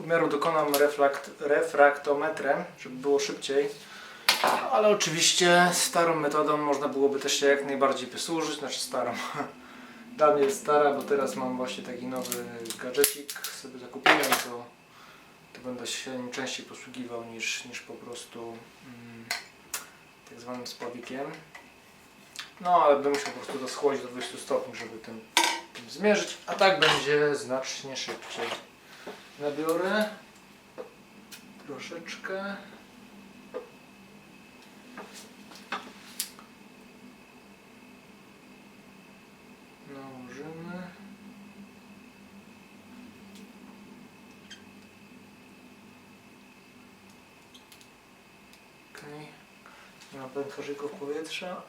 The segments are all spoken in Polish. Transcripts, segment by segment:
Pomiaru dokonam refrakt, refraktometrem, żeby było szybciej. Ale oczywiście starą metodą można byłoby też się jak najbardziej posłużyć, znaczy starą. Dla mnie jest stara, bo teraz mam właśnie taki nowy gadżecik sobie zakupiłem, to, to będę się nim częściej posługiwał niż, niż po prostu mm, tak zwanym spławikiem. No ale bym musiał po prostu to schłodzić do 20 stopni, żeby tym, tym zmierzyć, a tak będzie znacznie szybciej. Nabiorę troszeczkę. Nałożymy. Ma pęcherzyków powietrza.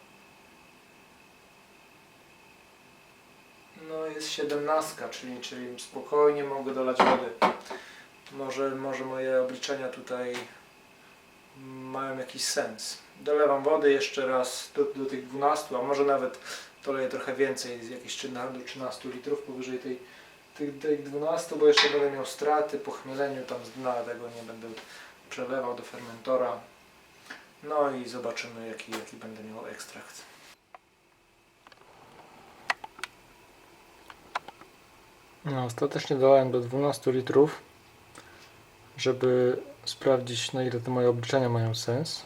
No jest 17, czyli, czyli spokojnie mogę dolać wody. Może, może moje obliczenia tutaj mają jakiś sens. Dolewam wody jeszcze raz do, do tych 12, a może nawet doleję trochę więcej, jakieś 13 do 13 litrów powyżej tej, tych, tych 12, bo jeszcze będę miał straty po chmieleniu tam z dna, tego nie będę przelewał do fermentora. No i zobaczymy jaki, jaki będę miał ekstrakt. No, ostatecznie dolałem do 12 litrów, żeby sprawdzić na ile te moje obliczenia mają sens.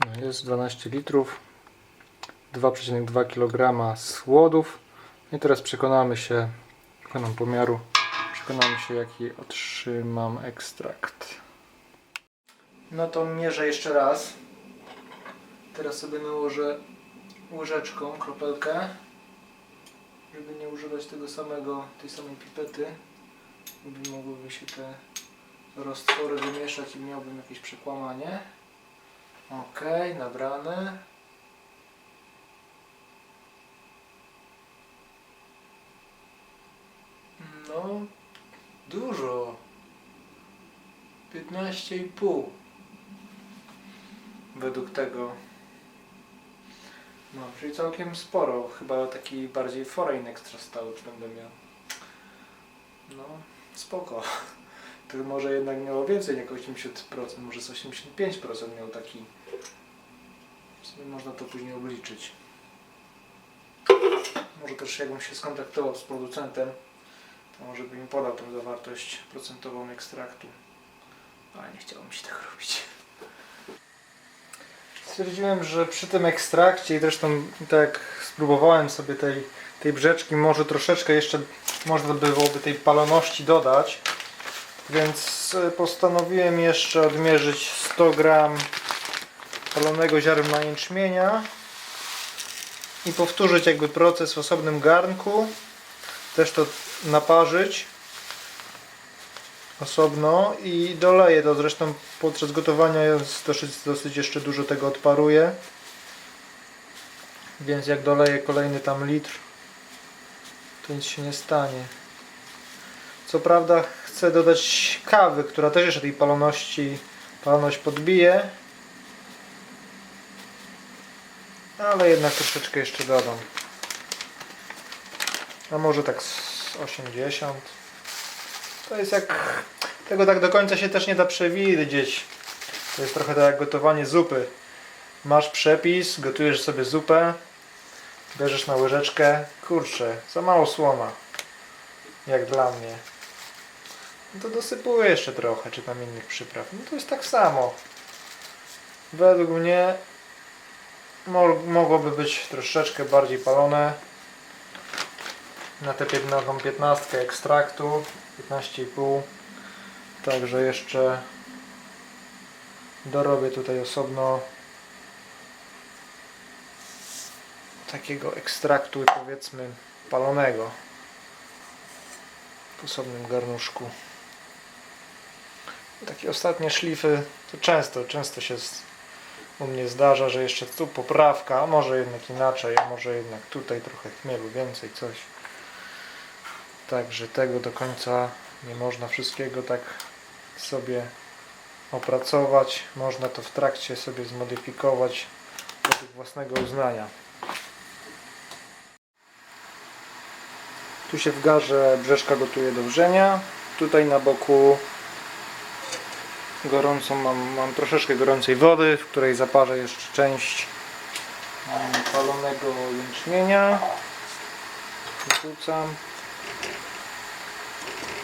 No, jest 12 litrów, 2,2 kg słodów. I teraz przekonamy się, dokonam pomiaru, przekonamy się jaki otrzymam ekstrakt. No to mierzę jeszcze raz. Teraz sobie nałożę łyżeczką kropelkę żeby nie używać tego samego, tej samej pipety, by mogłyby się te roztwory wymieszać i miałbym jakieś przekłamanie. Ok, nabrane. No, dużo. 15,5 według tego no, czyli całkiem sporo. Chyba taki bardziej foreign extra stout będę miał. No, spoko. To może jednak miało więcej, jak 80%, może z 85% miał taki. W sumie można to później obliczyć. Może też jakbym się skontaktował z producentem, to może by mi podał tę zawartość procentową ekstraktu. Ale nie chciało mi się tego robić. Stwierdziłem, że przy tym ekstrakcie i zresztą tak spróbowałem sobie tej, tej brzeczki, może troszeczkę jeszcze można by byłoby tej paloności dodać. Więc postanowiłem jeszcze odmierzyć 100 gram palonego ziarna jęczmienia i powtórzyć jakby proces w osobnym garnku. Też to naparzyć osobno i doleję to. Zresztą podczas gotowania jest dosyć, dosyć jeszcze dużo tego odparuje więc jak doleję kolejny tam litr to nic się nie stanie. Co prawda chcę dodać kawy, która też jeszcze tej paloności paloność podbije. Ale jednak troszeczkę jeszcze dodam. A może tak z 80 to jest jak tego tak do końca się też nie da przewidzieć. To jest trochę tak jak gotowanie zupy. Masz przepis, gotujesz sobie zupę, bierzesz na łyżeczkę, kurczę, za mało słoma. Jak dla mnie. No to dosypuję jeszcze trochę, czy tam innych przypraw. No to jest tak samo. Według mnie mo mogłoby być troszeczkę bardziej palone. Na tę 15 ekstraktu 15,5 Także jeszcze dorobię tutaj osobno takiego ekstraktu powiedzmy palonego w osobnym garnuszku. Takie ostatnie szlify to często, często się u mnie zdarza, że jeszcze tu poprawka, a może jednak inaczej, a może jednak tutaj trochę chmielu więcej, coś. Także tego do końca nie można wszystkiego tak sobie opracować. Można to w trakcie sobie zmodyfikować według własnego uznania. Tu się w garze brzeszka gotuje do wrzenia. tutaj na boku gorącą mam, mam troszeczkę gorącej wody, w której zaparzę jeszcze część mm, palonego jęczmienia. Wrzucam.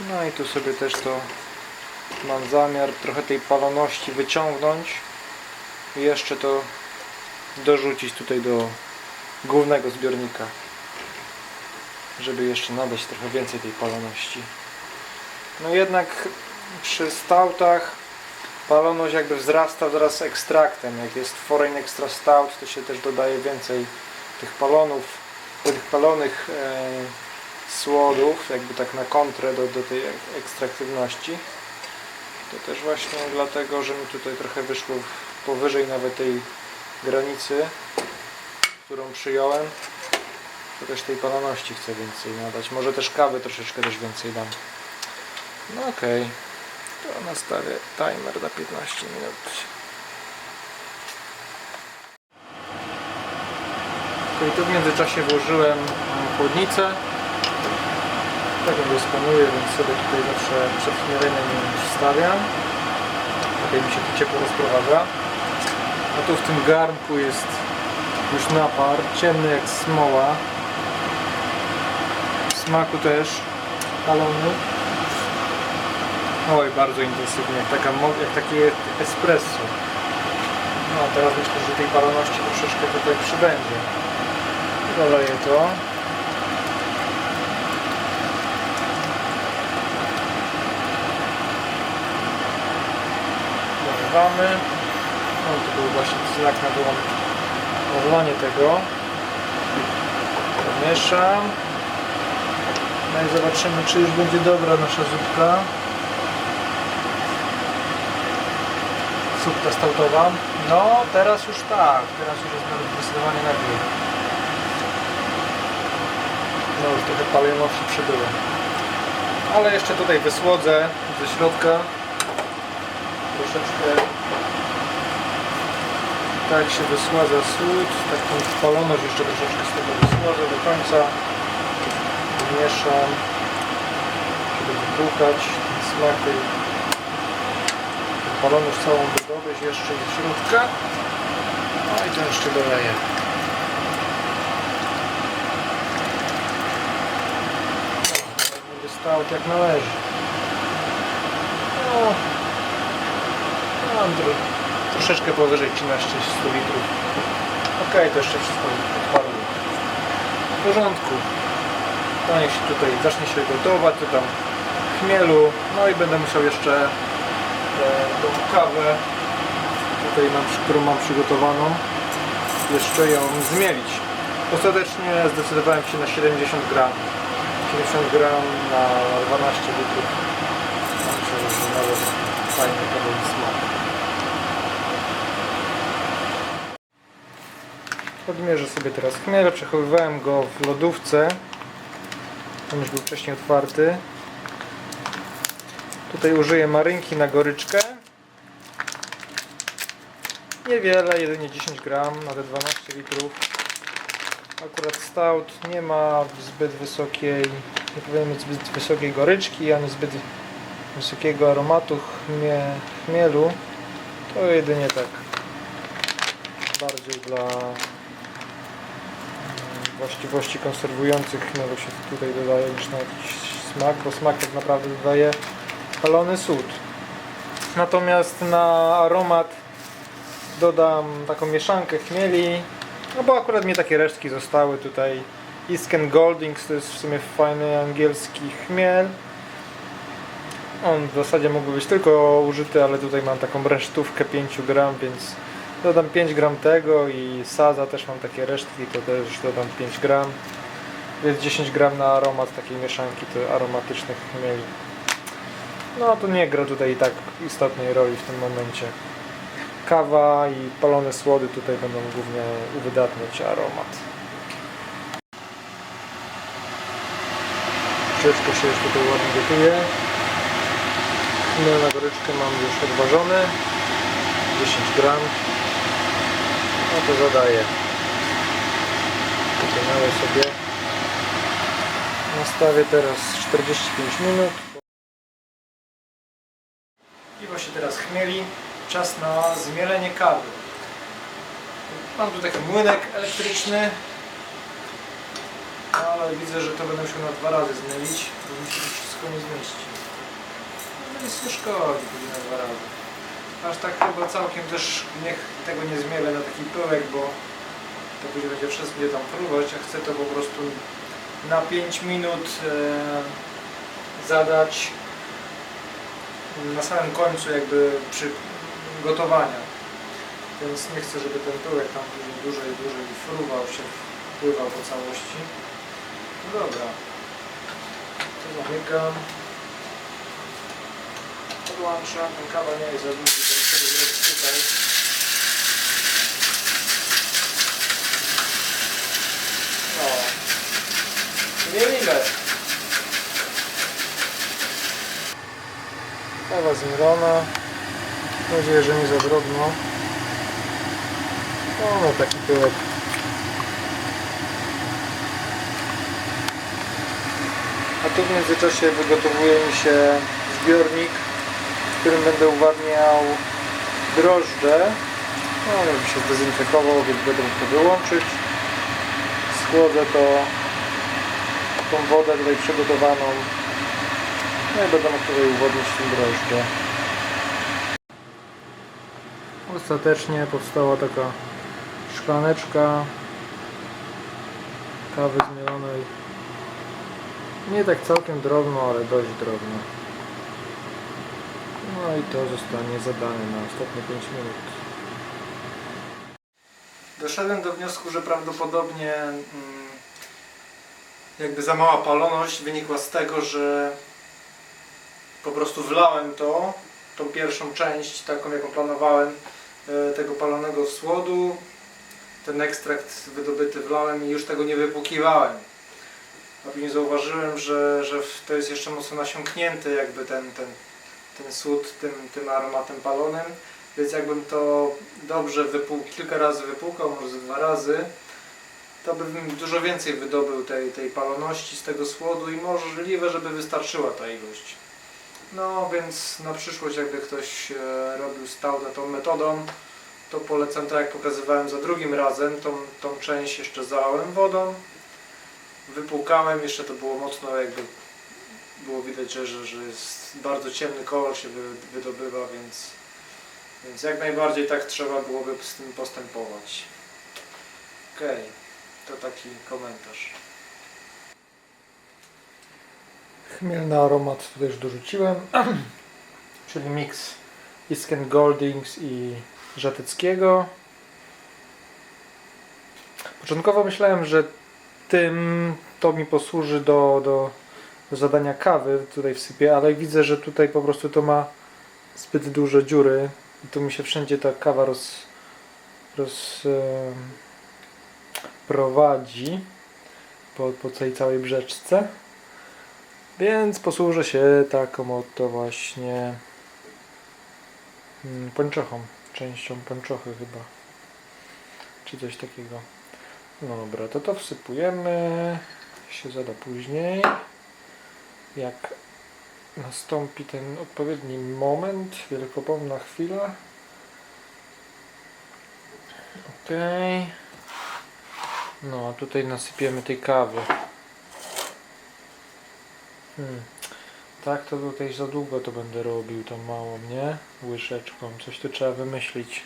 No i tu sobie też to mam zamiar trochę tej paloności wyciągnąć i jeszcze to dorzucić tutaj do głównego zbiornika żeby jeszcze nadać trochę więcej tej paloności no jednak przy stautach paloność jakby wzrasta wraz z ekstraktem. Jak jest foreign extra stout to się też dodaje więcej tych palonów tych palonych e, słodów jakby tak na kontrę do, do tej ek- ekstraktywności to też właśnie dlatego, że mi tutaj trochę wyszło powyżej nawet tej granicy, którą przyjąłem. To też tej paloności chcę więcej nadać. Może też kawy troszeczkę też więcej dam. No okej. To nastawię timer na 15 minut. I tu w międzyczasie włożyłem e, chłodnicę. Tak ją dysponuję, więc sobie tutaj zawsze przed chmieleniem wstawiam. Tutaj mi się to ciepło rozprowadza. A tu w tym garnku jest już napar, ciemny jak smoła. W smaku też palony. Oj, bardzo intensywnie, jak, taka, jak takie espresso. No a teraz myślę, że tej paloności troszeczkę tutaj przybędzie. Doleję to. Dolewamy. No to był właśnie znak na wylanie tego. Pomieszam. No i zobaczymy, czy już będzie dobra nasza zupka. Zupka stautowa. No, teraz już tak. Teraz już jest zdecydowanie lepiej. No już trochę paloności przybyło. Ale jeszcze tutaj wysłodzę ze środka. Troszeczkę tak się wysładza sód, taką paloność jeszcze troszeczkę z tego wysłodzę do końca. Mieszam, żeby wypłukać smak tej tę paloność całą dodobyć jeszcze ze środka. No i to jeszcze doleję. Będzie stał jak należy. No, tro, troszeczkę powyżej 13 100 litrów. Ok, to jeszcze wszystko odparło. W porządku. To niech się tutaj zacznie się gotować, to tam chmielu. No i będę musiał jeszcze e, tą kawę, tutaj mam, którą mam przygotowaną, jeszcze ją zmielić. Ostatecznie zdecydowałem się na 70 gram. 70 gram na 12 litrów. Myślę, że nawet fajny to był smak. Odmierzę sobie teraz chmiel. Przechowywałem go w lodówce. On już był wcześniej otwarty. Tutaj użyję marynki na goryczkę. Niewiele, jedynie 10 gram na te 12 litrów. Akurat stout nie ma zbyt wysokiej, nie powinien mieć zbyt wysokiej goryczki, ani zbyt wysokiego aromatu chmie, chmielu. To jedynie tak bardziej dla właściwości konserwujących chmielu się tutaj dodaje niż na jakiś smak, bo smak tak naprawdę dodaje palony sód. Natomiast na aromat dodam taką mieszankę chmieli, no bo akurat mi takie resztki zostały tutaj. Isken Goldings to jest w sumie fajny angielski chmiel. On w zasadzie mógłby być tylko użyty, ale tutaj mam taką resztówkę 5 gram, więc dodam 5 gram tego i sadza też mam takie resztki, to też dodam 5 gram. Więc 10 gram na aromat takiej mieszanki to aromatycznych chmieli. No to nie gra tutaj i tak istotnej roli w tym momencie. Kawa i palone słody tutaj będą głównie uwydatniać aromat. Troszeczkę się już tutaj ładnie gotuje. Chmiel na goryczkę mam już odważony. 10 gram. No to zadaję. Nalej sobie. Nastawię teraz 45 minut. Piwo się teraz chmieli. Czas na zmielenie kawy. Mam tu taki młynek elektryczny. Ale widzę, że to będę musiał na dwa razy zmielić, bo mi się wszystko nie zmieści. No nic nie szkodzi, na dwa razy. Aż tak chyba całkiem też niech tego nie zmielę na taki pyłek, bo to później będzie wszystkie tam próbować, a chcę to po prostu na 5 minut e, zadać na samym końcu jakby przy gotowania. Więc nie chcę, żeby ten pyłek tam później dłużej, dłużej fruwał się, wpływał po całości. No dobra. To zamykam. Podłączam. Ten kawa nie jest za duży, to muszę zrobić tutaj. No. Zmielimy. Kawa zmielona. Mam nadzieję, że nie za drobno. O, no taki pyłek. A tu w międzyczasie wygotowuje mi się zbiornik, w którym będę uwalniał drożdże. No, żeby się zdezynfekował, więc będę mógł to wyłączyć. Schłodzę to, tą wodę tutaj przygotowaną. No i będę mógł tutaj uwodnić tym drożdże. Ostatecznie powstała taka szklaneczka kawy zmielonej. Nie tak całkiem drobno, ale dość drobno. No i to zostanie zadane na ostatnie 5 minut. Doszedłem do wniosku, że prawdopodobnie mm, jakby za mała paloność wynikła z tego, że po prostu wlałem to, tą pierwszą część, taką jaką planowałem, e, tego palonego słodu. Ten ekstrakt wydobyty wlałem i już tego nie wypłukiwałem. A później zauważyłem, że, że to jest jeszcze mocno nasiąknięty jakby ten, ten, ten słód tym, tym aromatem palonym. Więc jakbym to dobrze wypłuk, kilka razy wypłukał, może dwa razy, to bym dużo więcej wydobył tej, tej paloności z tego słodu i możliwe, żeby wystarczyła ta ilość. No więc na przyszłość jakby ktoś e, robił stałe tą metodą, to polecam tak jak pokazywałem za drugim razem, tą, tą część jeszcze zalałem wodą, wypłukałem, jeszcze to było mocno jakby było widać, że, że, że jest bardzo ciemny kolor się wy, wydobywa, więc, więc jak najbardziej tak trzeba byłoby z tym postępować. Okej, to taki komentarz. Chmielny aromat tutaj już dorzuciłem, czyli miks Isken Goldings i Żateckiego. Początkowo myślałem, że tym to mi posłuży do, do zadania kawy, tutaj wsypię, ale widzę, że tutaj po prostu to ma zbyt duże dziury i tu mi się wszędzie ta kawa roz, roz prowadzi po, po tej całej brzeczce. Więc posłużę się taką oto właśnie mm, pończochą, częścią pończochy chyba, czy coś takiego. No dobra, to to wsypujemy, się zada później, jak nastąpi ten odpowiedni moment, wielkopomna chwila. Ok. No, tutaj nasypiemy tej kawy. Hmm. Tak, to tutaj za długo to będę robił, tą małą, nie? Łyżeczką, coś tu trzeba wymyślić.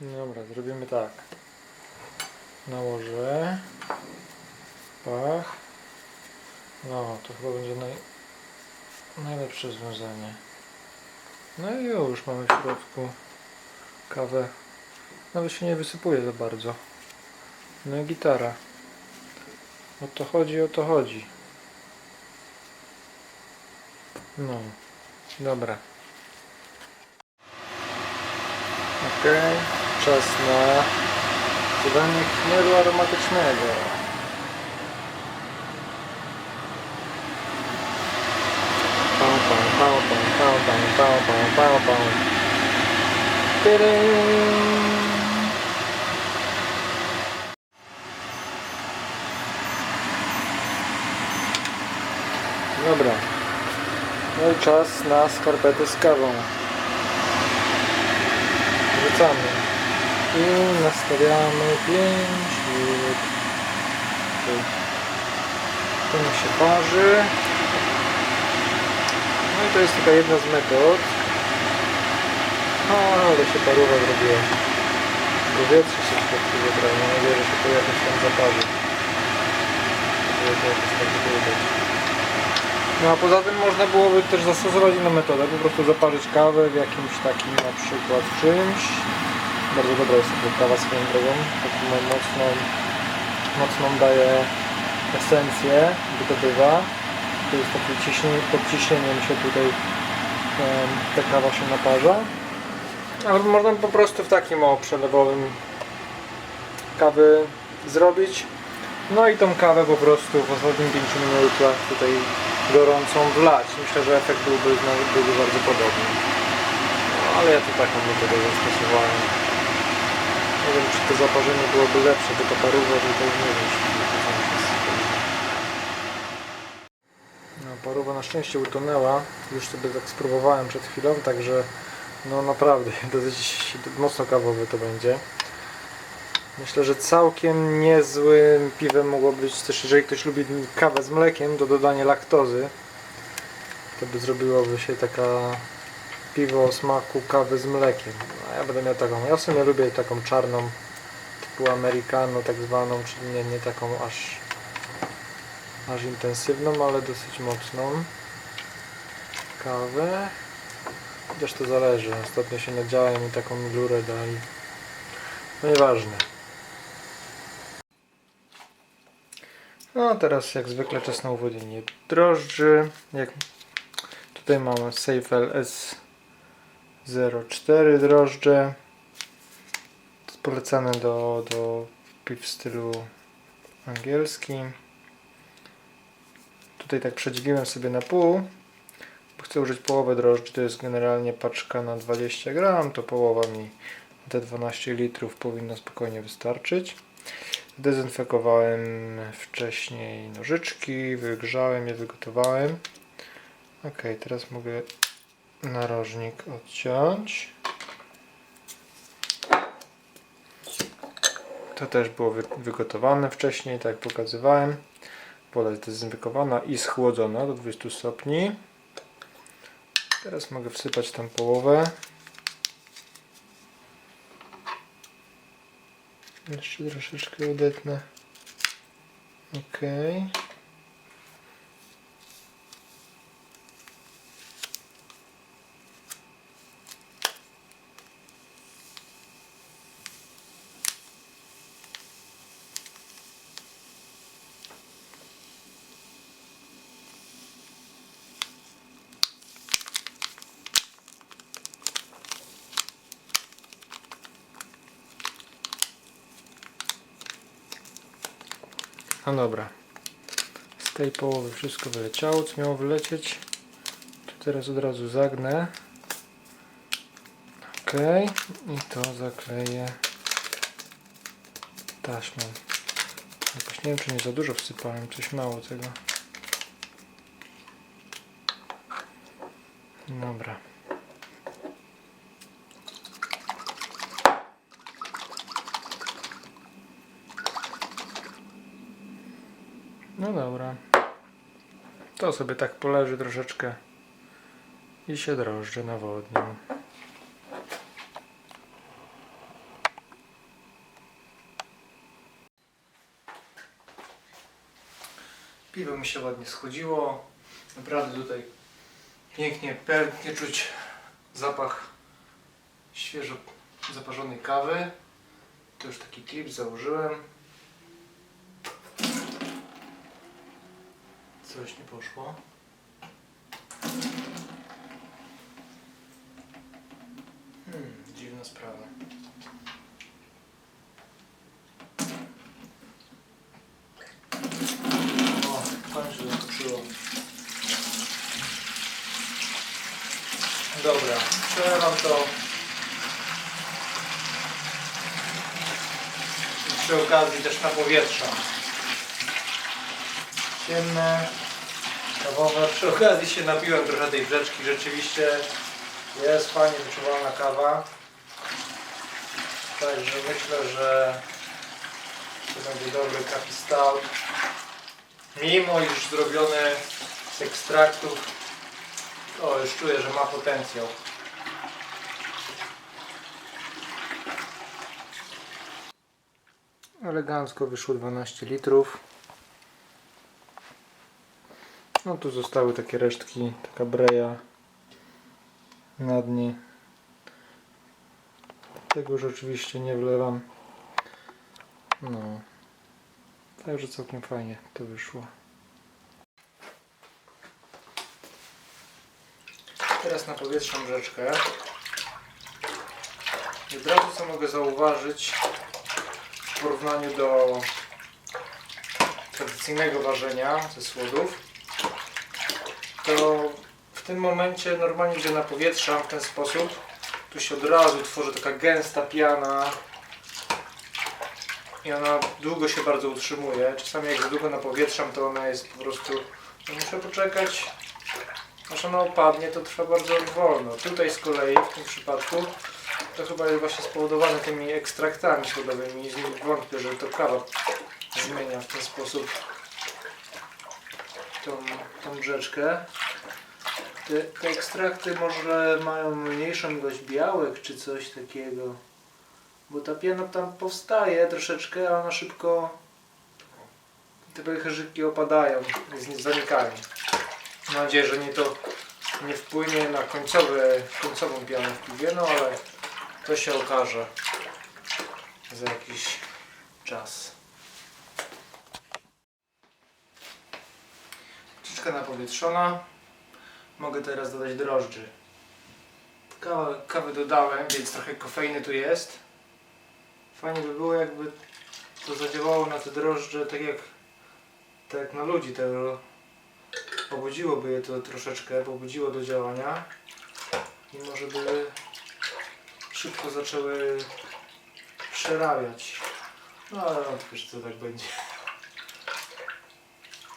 Dobra, zrobimy tak. Nałożę. Pach. No, to chyba będzie naj... najlepsze rozwiązanie. No i już mamy w środku kawę. Nawet się nie wysypuje za bardzo. No i gitara. O to chodzi, o to chodzi. No, dobra. Okej, czas na dodanie chmielu aromatycznego. Pał. Tyrym. Dobra. No i czas na skarpetę z kawą. Wrzucamy. I nastawiamy 5 minut. To niech się parzy. No i to jest taka jedna z metod. O, ale się paruwa zrobiła. Powietrze się środku wybrało. Mam nadzieję, że się to jakoś tam wyglądać. No a poza tym można byłoby też zastosować inną metodę, po prostu zaparzyć kawę w jakimś takim na przykład czymś. Bardzo dobra jest taka kawa swoją drogą, taką mocną, mocną daje esencję, wydobywa. To jest takie ciśnienie, pod ciśnieniem się tutaj em, ta kawa się naparza. Ale można po prostu w takim o przelewowym kawy zrobić. No i tą kawę po prostu w ostatnich 5 minutach tutaj gorącą wlać. Myślę, że efekt byłby, byłby bardzo podobny. No, ale ja tu taką metodę zastosowałem. Nie wiem, czy to zaparzenie byłoby lepsze, bo to paruwa tutaj nie wiem, czy to. No, paruwa na szczęście utonęła. Już sobie tak spróbowałem przed chwilą, także no naprawdę dosyć mocno kawowy to będzie. Myślę, że całkiem niezłym piwem mogło być też, jeżeli ktoś lubi kawę z mlekiem, do dodania laktozy. To by zrobiłoby się taka piwo o smaku kawy z mlekiem. A ja będę miał taką, ja w sumie lubię taką czarną, typu americano tak zwaną, czyli nie, nie taką aż, aż intensywną, ale dosyć mocną kawę. Chociaż to zależy, ostatnio się nadziałem i taką lurę dali. No nieważne. No teraz jak zwykle czas na uwodnienie drożdży. Jak tutaj mamy Seifel S04 drożdże. To jest polecane do, do piw w stylu angielskim. Tutaj tak przedzieliłem sobie na pół. Chcę użyć połowę drożdży. To jest generalnie paczka na 20 gram. To połowa mi te 12 litrów powinno spokojnie wystarczyć. Dezynfekowałem wcześniej nożyczki, wygrzałem je, wygotowałem. Ok, teraz mogę narożnik odciąć. To też było wy wygotowane wcześniej, tak jak pokazywałem. Woda jest dezynfekowana i schłodzona do 20 stopni. Teraz mogę wsypać tam połowę. Jeszcze troszeczkę odetnę. Ok. No dobra. Z tej połowy wszystko wyleciało, co miało wylecieć. To teraz od razu zagnę. Ok. I to zakleję taśmą. Jakoś nie wiem, czy nie za dużo wsypałem, coś mało tego. Dobra. No dobra. To sobie tak poleży troszeczkę i się drożdże nawodnią. Piwo mi się ładnie schodziło. Naprawdę tutaj pięknie, pięknie czuć zapach świeżo zaparzonej kawy. To już taki klip założyłem. Coś nie poszło. Hmm, dziwna sprawa. O, kończy zaskoczyło. Dobra, przelewam to. Przy okazji też na powietrze. Ciemne. kawowe. Przy okazji się napiłem trochę tej brzeczki. Rzeczywiście jest fajnie wyczuwalna kawa. Także myślę, że to będzie dobry kapi. Mimo iż zrobiony z ekstraktów, o już czuję, że ma potencjał. Elegancko wyszło 12 litrów. No tu zostały takie resztki, taka breja na dnie. Tego już oczywiście nie wlewam. No. Także całkiem fajnie to wyszło. Teraz na powietrzną rzeczkę. I od razu co mogę zauważyć w porównaniu do tradycyjnego ważenia ze słodów, to w tym momencie normalnie gdy napowietrzam w ten sposób, tu się od razu tworzy taka gęsta piana i ona długo się bardzo utrzymuje. Czasami jak za długo napowietrzam, to ona jest po prostu... no Muszę poczekać, aż ona opadnie, to trwa bardzo wolno. Tutaj z kolei, w tym przypadku, to chyba jest właśnie spowodowane tymi ekstraktami słodowymi i wątpię, że to kawa zmienia w ten sposób tą, tą brzeczkę. Te, te ekstrakty może mają mniejszą ilość białek czy coś takiego. Bo ta piana tam powstaje troszeczkę, a ona szybko te pęcherzyki opadają i zanikają. Mam nadzieję, że nie to nie wpłynie na końcowe, końcową pianę w piwie, no ale to się okaże za jakiś czas. Troszeczkę napowietrzona. Mogę teraz dodać drożdży. Kawę, dodałem, więc trochę kofeiny tu jest. Fajnie by było jakby to zadziałało na te drożdże tak jak, tak jak na ludzi. To pobudziłoby je to troszeczkę, pobudziło do działania. I może by szybko zaczęły przerabiać. No ale wątpię, że to tak będzie.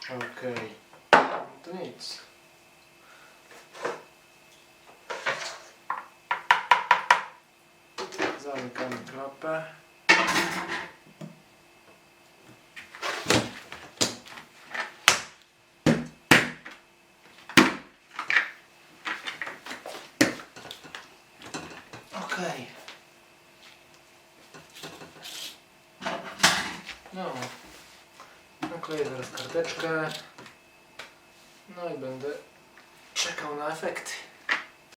Okej. To nic. Zamykamy klapę. Okej. No. Nakleję zaraz karteczkę. I będę czekał na efekty.